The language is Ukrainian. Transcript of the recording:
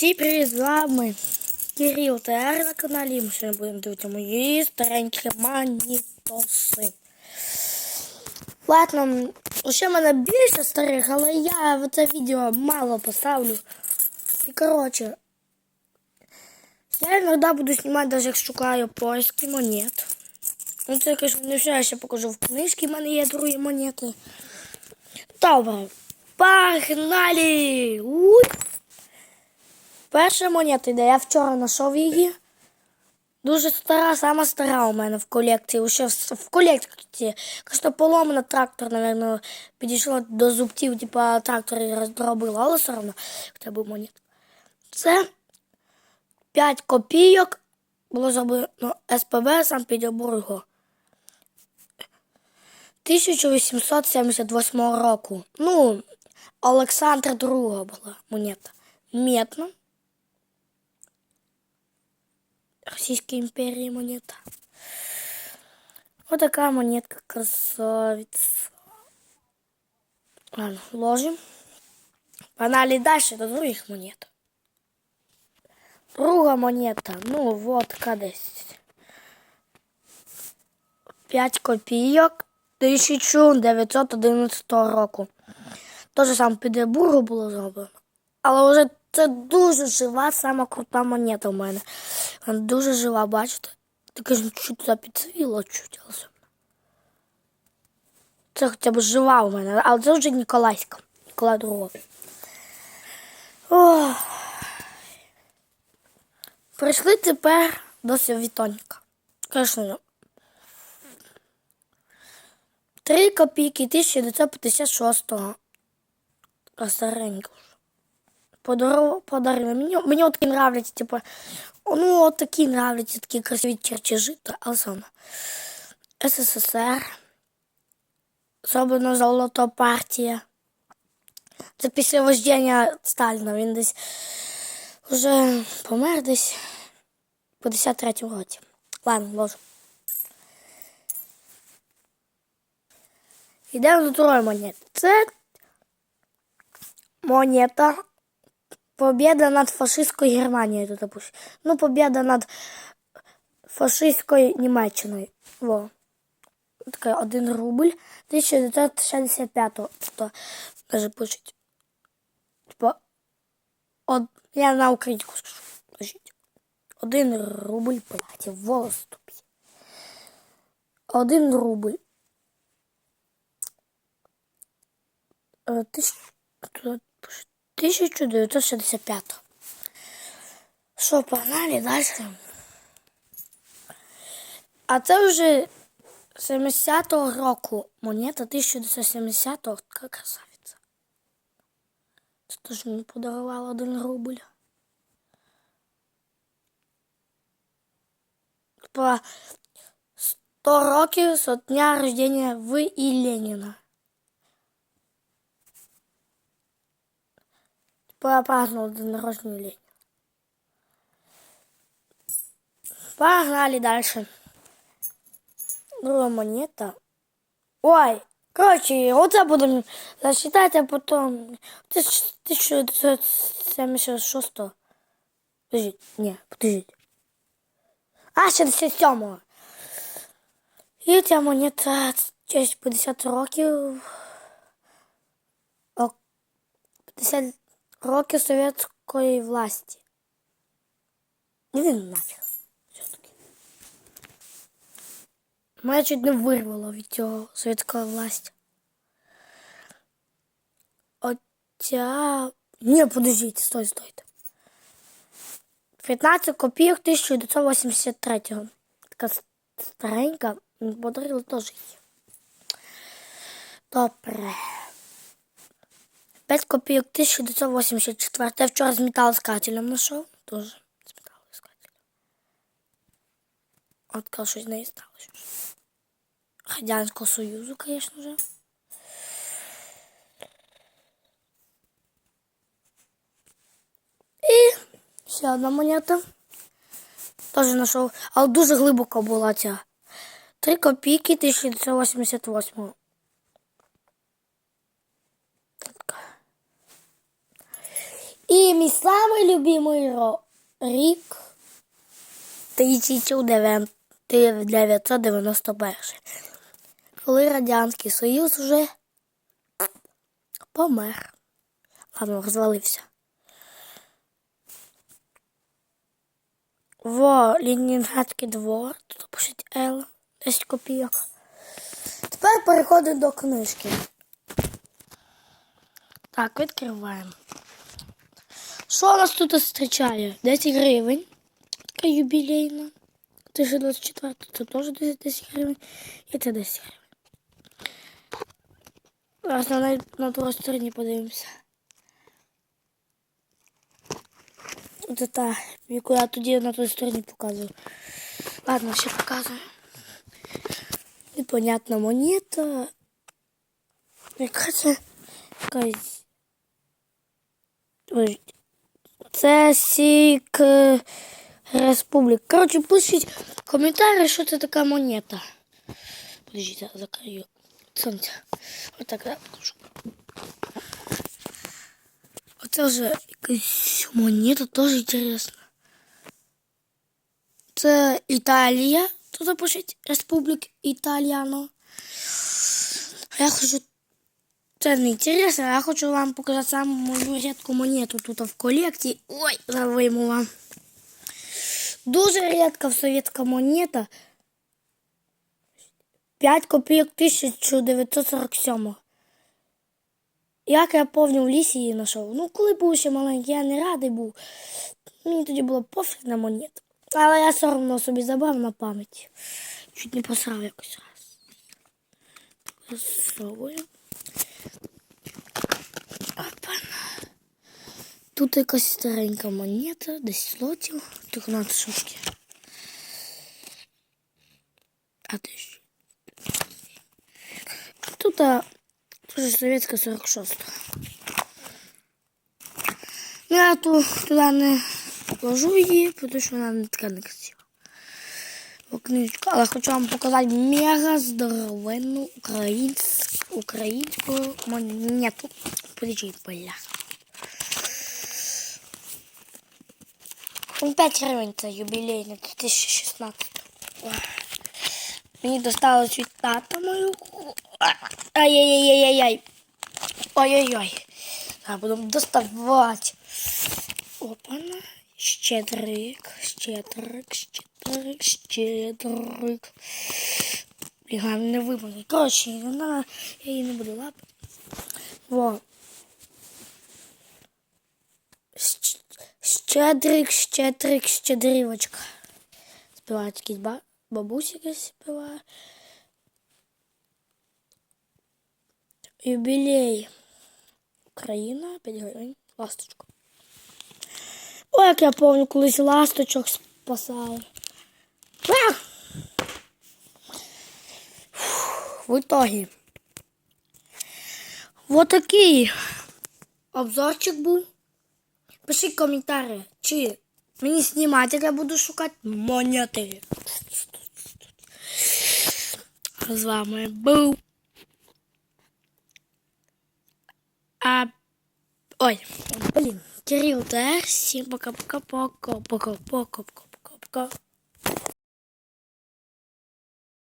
Всі привіт, з вами Кирил ТР на каналі. і Ми сьогодні будемо дивитися мої старенькі манітоси. Ладно, ще в мене більше старих, але я в це відео мало поставлю. І коротше, я іноді буду знімати, навіть як шукаю поиски монет. Ну це, звісно, не все, я ще покажу в книжці, в мене є другі монети. Добре, погнали! Уй! Перша монета йде, я вчора знайшов її. Дуже стара, сама стара у мене в колекції. Ще в, колекції. Просто поломана трактор, напевно, підійшла до зубців, типа трактор її роздробила, але все одно хоча б монет. Це 5 копійок. Було зроблено СПБ Санкт-Петербургу. 1878 року. Ну, Олександра II була монета. Медна. Российской империи монета. Вот такая монетка красавица. Ладно, ложим. Погнали дальше до других монет. Друга монета. Ну, вот кадесь. 5 копійок 1911 року. Теж сам в Петербургу було зроблено. Але вже це дуже жива, сама крута монета в мене. Вона дуже жива, бачите? Таке ж чуть туди підсвіло чуть, але. Це хоча б жива у мене, але це вже Ніколаська. Ніколай. Ох. Прийшли тепер до Сівітоніка. Звісно, 3 копійки 1956-го. Така Подарував, подарили. Мені, мені от такі нравляться, типу, ну, от такі нравляться, такі красиві чертежі, та- одно. СССР. Зроблено золота партія. Це після вождення Сталіна. Він десь вже помер десь по 53-му році. Ладно, ложу. Йдемо до другої монети. Це монета Побєда над фашистською Германією тут опущу. Ну, побєда над фашистською Німеччиною. Во. Така один рубль 1965-го. Тобто, даже пишуть. Типа, од... я на українську скажу. Пишіть. Один рубль, блядь, волос тобі. Один рубль. Е, Тисяч... тут. 1965. Що, погнали далі? А це вже 70-го року монета 1970-го. Така красавиця. Це теж мені подарувала один рубль. По 100 років з дня рождения В. І Леніна. Праздновал день рождения Ленина. Погнали дальше. Друга монета. Ой, короче, оце будемо засчитати, а потім. Це ж 1976. Подождіть, ні, подождіть. А, 67-го. І ця монета через 50 років. О, 50 роки совєтської власті. І він нафіг. Все-таки. Мене чуть не вирвало від цього совєтської власті. Оця... Ні, подождіть, стой, стойте. 15 копійок 1983-го. Така старенька. М, Подарили теж її. Добре. 5 копійок 1984. Я вчора з металоискателем знайшов. Тоже з металоискателем. От коли щось з неї сталося. Радянського Союзу, звісно же. І ще одна монета. Теж знайшов. Але дуже глибоко була ця. 3 копійки 1988. І мій самий любимий рік 1991, коли Радянський Союз вже помер. Ладно, розвалився. Во, Ленінградський двор, тут пишіть Л, 10 копійок. Тепер переходимо до книжки. Так, відкриваємо. Що нас тут зустрічає? 10 гривень. Така юбілейна. 2024 це теж 10 гривень. І це 10 гривень. Зараз на, най- на другій стороні подивимося. Це та, яку я тоді на той стороні показував. Ладно, ще показую. Непонятна монета. Яка це якась. Ой, Це Сік е, Республік. Коротше, пишіть коментарі, що це така монета. Подождіть, я закрию сонце. Отак я покажу. Оце вже якась монета, теж інтересна. Це Італія. Тут запишіть Республік Італіано. А я хочу це не інтересно, я хочу вам показати саму мою рідку монету тут в колекції. Ой, завиму вам. Дуже рідка совєтська монета. 5 копійок 1947. Як я повні в лісі її знайшов. Ну, коли був ще маленький, я не радий був. Мені тоді було пофіг на монету. Але я все одно собі забрав на пам'ять. Чуть не посрав якось раз. Засовую. Тут якась старенька монета, 10 лотів, 13 штуки. А ти що? Тут а, тоже советська 46. Ну, я ту, туди не ложу її, тому що вона не така не красива. Книжечка. Але хочу вам показати мега здоровенну українську, українську монету. Подожди, бля. Ну, 5 гривень це юбілейний 2016. Ой. Мені досталось від тата мою. Ай-яй-яй-яй-яй. Ой-ой-ой. Будемо доставати. Опана. Щедрик, щедрик, щедрик, щедрик. Блін, не випадок. Коротше, я її не буду лапати. Во. Щедрик, щедрик, щедрівочка. Співають якісь ба... бабусі співає. Юбілей. Україна, 5 гривень. Ласточка. Ой, як я пам'ятаю, колись ласточок! Фух, В итоге. Вот такий обзорчик був. Пишіть коментарі, чи мені знімати, я буду шукати монети. З вами був. А... Ой, блін, Кирил ТР. Всім пока-пока-пока. Пока-пока-пока-пока.